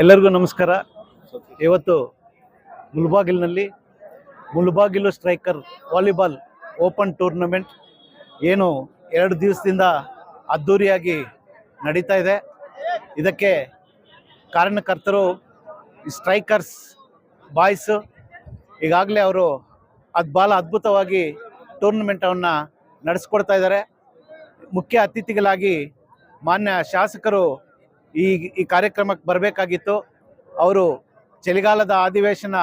ಎಲ್ಲರಿಗೂ ನಮಸ್ಕಾರ. ಇವತ್ತು ಮುಲ್ಬಾಗಿಲ್ನಲ್ಲಿ Mulbagal striker volleyball open tournament ಏನು ಎರಡು ದಿವಸದಿಂದ ಅದ್ಧೂರಿಯಾಗಿ ನಡೀತಾ ಇದೆ. ಇದಕ್ಕೆ ಕಾರಣಕರ್ತರು ಸ್ಟ್ರೈಕರ್ಸ್, ಬಾಯ್ಸ್, ಈಗಾಗಲೇ ಅವರು ಅದು ಭಾಳ ಅದ್ಭುತವಾಗಿ ಟೂರ್ನಮೆಂಟನ್ನು ನಡೆಸ್ಕೊಡ್ತಾ ಇದ್ದಾರೆ. ಮುಖ್ಯ ಅತಿಥಿಗಳಾಗಿ ಮಾನ್ಯ ಶಾಸಕರು ಈ ಈ ಕಾರ್ಯಕ್ರಮಕ್ಕೆ ಬರಬೇಕಾಗಿತ್ತು. ಅವರು ಚಳಿಗಾಲದ ಅಧಿವೇಶನ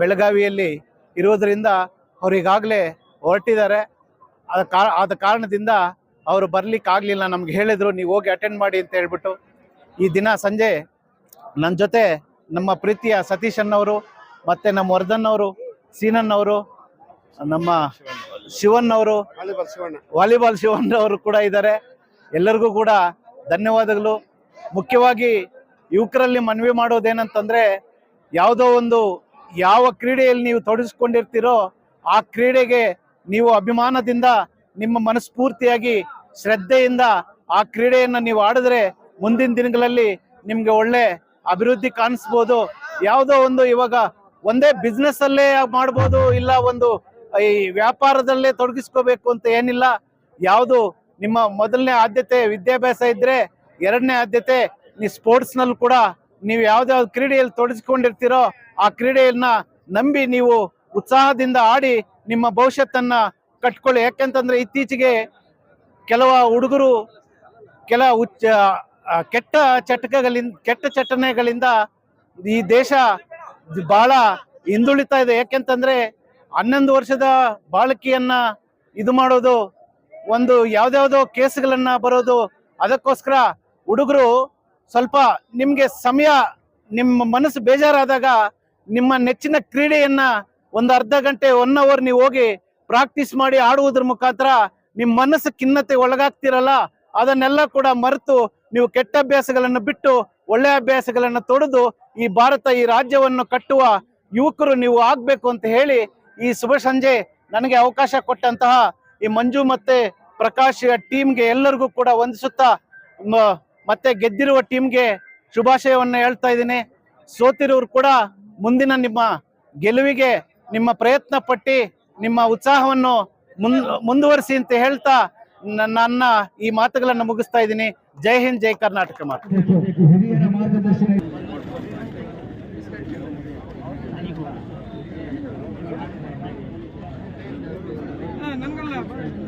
ಬೆಳಗಾವಿಯಲ್ಲಿ ಇರೋದರಿಂದ ಅವರು ಈಗಾಗಲೇ ಹೊರಟಿದ್ದಾರೆ. ಆದ ಕಾ ಆದ ಕಾರಣದಿಂದ ಅವರು ಬರ್ಲಿಕ್ಕೆ ಆಗಲಿಲ್ಲ ನಮ್ಗೆ ಹೇಳಿದರು ನೀವು ಹೋಗಿ ಅಟೆಂಡ್ ಮಾಡಿ ಅಂತ ಹೇಳ್ಬಿಟ್ಟು. ಈ ದಿನ ಸಂಜೆ ನನ್ನ ಜೊತೆ ನಮ್ಮ ಪ್ರೀತಿಯ ಸತೀಶ್ ಅನ್ನವರು ಮತ್ತು ನಮ್ಮ ವರ್ಧನ್ ಅವರು ಸೀನನ್ ಅವರು ನಮ್ಮ ಶಿವನ್ ಅವರು ವಾಲಿಬಾಲ್ ಶಿವನ್ ಅವರು ಕೂಡ ಇದ್ದಾರೆ. ಎಲ್ಲರಿಗೂ ಕೂಡ ಧನ್ಯವಾದಗಳು. ಮುಖ್ಯವಾಗಿ ಯುವಕರಲ್ಲಿ ಮನವಿ ಮಾಡೋದೇನಂತಂದ್ರೆ, ಯಾವುದೋ ಒಂದು ಯಾವ ಕ್ರೀಡೆಯಲ್ಲಿ ನೀವು ತೊಡಗಿಸ್ಕೊಂಡಿರ್ತೀರೋ ಆ ಕ್ರೀಡೆಗೆ ನೀವು ಅಭಿಮಾನದಿಂದ, ನಿಮ್ಮ ಮನಸ್ಫೂರ್ತಿಯಾಗಿ, ಶ್ರದ್ಧೆಯಿಂದ ಆ ಕ್ರೀಡೆಯನ್ನು ನೀವು ಆಡಿದ್ರೆ ಮುಂದಿನ ದಿನಗಳಲ್ಲಿ ನಿಮಗೆ ಒಳ್ಳೆ ಅಭಿವೃದ್ಧಿ ಕಾಣಿಸ್ಬೋದು. ಯಾವುದೋ ಒಂದು ಇವಾಗ ಒಂದೇ ಬಿಸ್ನೆಸ್ ಅಲ್ಲೇ ಮಾಡ್ಬೋದು, ಇಲ್ಲ ಒಂದು ಈ ವ್ಯಾಪಾರದಲ್ಲೇ ತೊಡಗಿಸ್ಕೋಬೇಕು ಅಂತ ಏನಿಲ್ಲ. ಯಾವುದು ನಿಮ್ಮ ಮೊದಲನೇ ಆದ್ಯತೆ ವಿದ್ಯಾಭ್ಯಾಸ ಇದ್ರೆ ಎರಡನೇ ಆದ್ಯತೆ ನೀವು ಸ್ಪೋರ್ಟ್ಸ್ನಲ್ಲಿ ಕೂಡ ನೀವು ಯಾವ್ದಾವ್ದು ಕ್ರೀಡೆಯಲ್ಲಿ ತೊಡಗಿಸ್ಕೊಂಡಿರ್ತೀರೋ ಆ ಕ್ರೀಡೆಯನ್ನ ನಂಬಿ ನೀವು ಉತ್ಸಾಹದಿಂದ ಆಡಿ ನಿಮ್ಮ ಭವಿಷ್ಯತ್ತನ್ನ ಕಟ್ಕೊಳ್ಳಿ. ಯಾಕೆಂತಂದ್ರೆ ಇತ್ತೀಚೆಗೆ ಕೆಲವ ಹುಡುಗರು ಕೆಲ ಉಚ್ಚ ಕೆಟ್ಟ ಚಟಕಗಳಿಂದ, ಕೆಟ್ಟ ಚಟನೆಗಳಿಂದ ಈ ದೇಶ ಬಹಳ ಹಿಂದುಳಿತಾ ಇದೆ. ಯಾಕೆಂತಂದ್ರೆ ಹನ್ನೊಂದು ವರ್ಷದ ಬಾಲಕಿಯನ್ನ ಇದು ಮಾಡೋದು ಒಂದು ಯಾವ್ದಾವುದೋ ಕೇಸ್ಗಳನ್ನ ಬರೋದು ಅದಕ್ಕೋಸ್ಕರ ಹುಡುಗರು ಸ್ವಲ್ಪ ನಿಮಗೆ ಸಮಯ ನಿಮ್ಮ ಮನಸ್ಸು ಬೇಜಾರಾದಾಗ ನಿಮ್ಮ ನೆಚ್ಚಿನ ಕ್ರೀಡೆಯನ್ನ ಒಂದು ಅರ್ಧ ಗಂಟೆ ಒನ್ ಅವರ್ ನೀವು ಹೋಗಿ ಪ್ರಾಕ್ಟೀಸ್ ಮಾಡಿ ಆಡುವುದ್ರ ಮುಖಾಂತರ ನಿಮ್ಮ ಮನಸ್ಸು ಖಿನ್ನತೆ ಒಳಗಾಗ್ತಿರಲ್ಲ, ಅದನ್ನೆಲ್ಲ ಕೂಡ ಮರೆತು ನೀವು ಕೆಟ್ಟ ಅಭ್ಯಾಸಗಳನ್ನು ಬಿಟ್ಟು ಒಳ್ಳೆ ಅಭ್ಯಾಸಗಳನ್ನು ತೊಡೆದು ಈ ಭಾರತ, ಈ ರಾಜ್ಯವನ್ನು ಕಟ್ಟುವ ಯುವಕರು ನೀವು ಆಗಬೇಕು ಅಂತ ಹೇಳಿ ಈ ಶುಭ ಸಂಜೆ ನನಗೆ ಅವಕಾಶ ಕೊಟ್ಟಂತಹ ಈ ಮಂಜು ಮತ್ತೆ ಪ್ರಕಾಶ್ ಟೀಮ್ಗೆ ಎಲ್ಲರಿಗೂ ಕೂಡ ವಂದಿಸುತ್ತಾ ಮತ್ತೆ ಗೆದ್ದಿರುವ ಟೀಮ್ಗೆ ಶುಭಾಶಯವನ್ನು ಹೇಳ್ತಾ ಇದ್ದೀನಿ. ಸೋತಿರೋರು ಕೂಡ ಮುಂದಿನ ನಿಮ್ಮ ಗೆಲುವಿಗೆ ನಿಮ್ಮ ಪ್ರಯತ್ನ ಪಟ್ಟಿ, ನಿಮ್ಮ ಉತ್ಸಾಹವನ್ನು ಮುನ್, ಮುಂದುವರಿಸಿ ಅಂತ ಹೇಳ್ತಾ ನನ್ನ ಈ ಮಾತುಗಳನ್ನು ಮುಗಿಸ್ತಾ ಇದ್ದೀನಿ. ಜೈ ಹಿಂದ್, ಜೈ ಕರ್ನಾಟಕ ಮಾತು.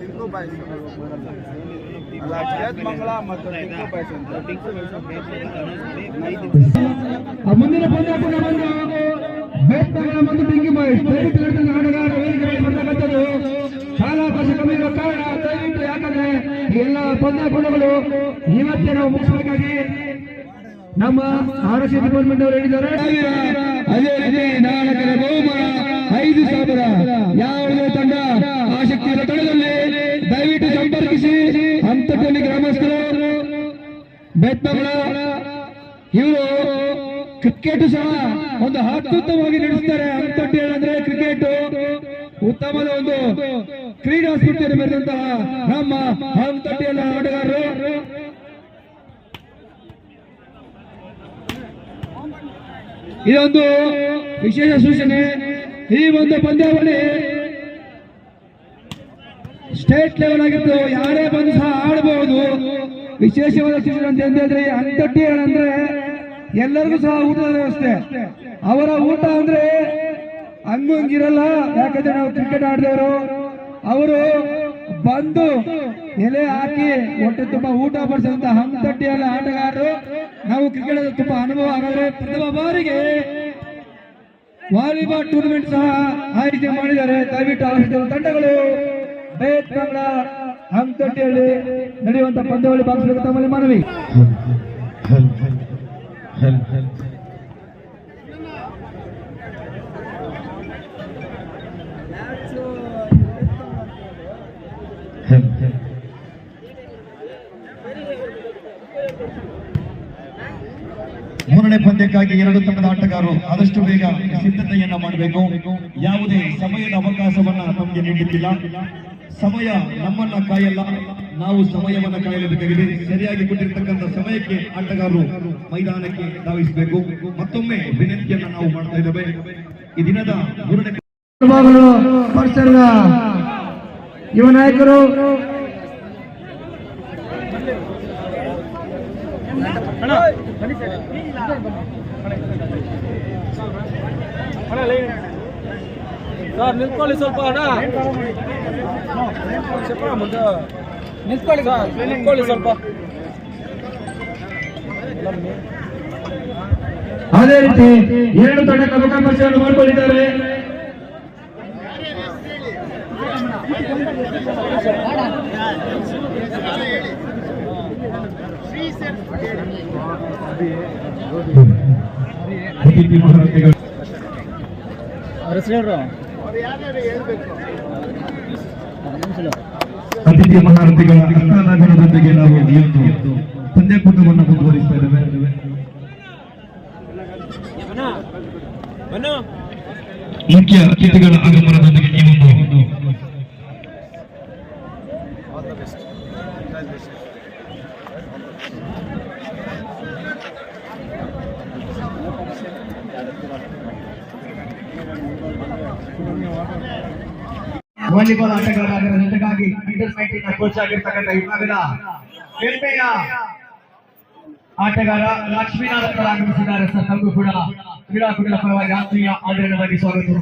ಮುಂದೋಗಾಗ್ಬಿಡಿ ಆ ಮುಂದಿನ ಪಂದ್ಯಾಟದ ಬಂದು ಮತ್ತು ಟಿಂಕು ಬಾಯ್ ಸ್ಟ್ರೈಟ್ ಲೆಫ್ಟ್ ಆಟಗಾರ ಕಮ್ಮಿ ಕಾರಣ ದಯವಿಟ್ಟು ಎಲ್ಲ ಪಂದ್ಯಾಟಗಳು ಇವತ್ತೇ ನಾವು ಮುಗಿಸಬೇಕಾಗಿ ನಮ್ಮ ಆರೋಗ್ಯ ಡಿಪಾರ್ಟ್ಮೆಂಟ್ ಅವರು ಹೇಳಿದ್ದಾರೆ. ಅದೇ ರೀತಿ ನಾಲ್ಕರ ಬಹುಮಾನ. ಬೆತ್ತಗಳ ಇವರು ಕ್ರಿಕೆಟ್ ಸಹ ಒಂದು ಅತ್ಯುತ್ತಮವಾಗಿ ನಡೆಸ್ತಾರೆ ಅಂತ ಹೇಳಂದ್ರೆ ಕ್ರಿಕೆಟ್ ಉತ್ತಮದ ಒಂದು ಕ್ರೀಡಾ ಸ್ಫೂರ್ತಿಯನ್ನು ಮೆರೆದಂತಹ ನಮ್ಮ ಅಂತಟ್ಟಿಯಲ್ಲ ಆಟಗಾರರು. ಇದೊಂದು ವಿಶೇಷ ಸೂಚನೆ. ಈ ಒಂದು ಪಂದ್ಯಾವಳಿ ಸ್ಟೇಟ್ ಲೆವೆಲ್ ಆಗಿತ್ತು ಯಾರೇ ಬಂದು ಸಹ ಆಡಬಹುದು ವಿಶೇಷವಾದ ಶಿಬಿರ ಅಂತ ಹೇಳಿದ್ರೆ ಅಂತಟ್ಟಿ ಏನಂದ್ರೆ ಎಲ್ಲರಿಗೂ ಸಹ ಊಟದ ವ್ಯವಸ್ಥೆ. ಅವರ ಊಟ ಅಂದ್ರೆ ಹಂಗಿರಲ್ಲ. ಯಾಕಂದ್ರೆ ನಾವು ಕ್ರಿಕೆಟ್ ಆಡಿದವರು. ಅವರು ಬಂದು ಎಲೆ ಹಾಕಿ ಹೊಟ್ಟೆ ತುಂಬಾ ಊಟ ಬಡಿಸಿದಂತ ಹಂತಟ್ಟಿಯಲ್ಲ ಆಟಗಾರರು. ನಾವು ಕ್ರಿಕೆಟ್ ತುಂಬಾ ಅನುಭವ ಆಗಲ್ಲ ಪ್ರಥಮ ಬಾರಿಗೆ ವಾಲಿಬಾಲ್ ಟೂರ್ನಮೆಂಟ್ ಸಹ ಆಯೋಜನೆ ಮಾಡಿದ್ದಾರೆ. ದಯವಿಟ್ಟು ಆಸಕ್ತ ತಂಡಗಳು. ಬೇತ್ಕಂಗಳ ಹಂತಟ್ಟಿಯಲ್ಲಿ ನಡೆಯುವಂತ ಪಂದ್ಯಾವಳಿ ಭಾಗಿಸಬೇಕು ತಮ್ಮಲ್ಲಿ ಮನವಿ. ಮೂರನೇ ಪಂದ್ಯಕ್ಕಾಗಿ ಎರಡು ತಂಡದ ಆಟಗಾರರು ಆದಷ್ಟು ಬೇಗ ಸಿದ್ಧತೆಯನ್ನ ಮಾಡಬೇಕು. ಯಾವುದೇ ಸಮಯದ ಅವಕಾಶವನ್ನ ನಮಗೆ ನೀಡುತ್ತಿಲ್ಲ. ಸಮಯ ನಮ್ಮನ್ನ ಕಾಯಲ್ಲ. ನಾವು ಸಮಯವನ್ನ ಕಾಯಲೇಬೇಕಾಗಿದೆ ಸರಿಯಾಗಿ ಕೊಟ್ಟಿರ್ತಕ್ಕಂಥ ಸಮಯಕ್ಕೆ ಆಟಗಾರರು ಮೈದಾನಕ್ಕೆ ಧಾವಿಸಬೇಕು. ಮತ್ತೊಮ್ಮೆ ವಿನಂತಿಯನ್ನ ನಾವು ಮಾಡ್ತಾ ಇದ್ದೇವೆ. ಈ ದಿನದ ಮೂರನೇ ಯುವ ನಾಯಕರು. ಸರ್ ನಿಂತ್ಕೊಳ್ಳಿ ಸ್ವಲ್ಪ ಅಣ್ಣ. ನಿಂತ್ಕೊಳ್ಳಿ ಸರ್ ನಿಂತ್ಕೊಳ್ಳಿ ಸ್ವಲ್ಪ. ಅದೇ ರೀತಿ ಎರಡು ತಂಡಕ್ಕೆ ಮುಖಾಮುಖಿಯನ್ನು ಮಾಡಿಕೊಂಡಿದ್ದಾರೆ. ಅತಿಥಿ ಮಹಾರಥಿಗಳ ಅರ್ಥಾಧಾನದೊಂದಿಗೆ ನಾವು ಇವತ್ತು ಪಂದ್ಯಕೂಟವನ್ನು ಮುಂದುವರಿಸ್ತಾ ಇದ್ದೇವೆ. ಮುಖ್ಯ ಅತಿಥಿಗಳ ಆಗಮನದೊಂದಿಗೆ ಈ ಒಂದು ವಾಲಿಬಾಲ್ ಆಟಗಾರರ ಜೊತೆಗಾಗಿ ಅಂಡರ್ ನೈನ್ಟೀನ್ ಕೋಚ್ ಆಗಿರ್ತಕ್ಕಂಥ ವಿಭಾಗದ ಹೆಮ್ಮೆಯ ಆಟಗಾರ ಲಕ್ಷ್ಮೀನಾರಾಯಣ ಆಗಮಿಸಿದ್ದಾರೆ ಸರ್ ತಮಗೂ ಕೂಡ ಕ್ರೀಡಾಕೂಟದ ಪರವಾಗಿ ಆತ್ಮೀಯ ಆದರಣವಾಗಿ ಸ್ವಾಗತ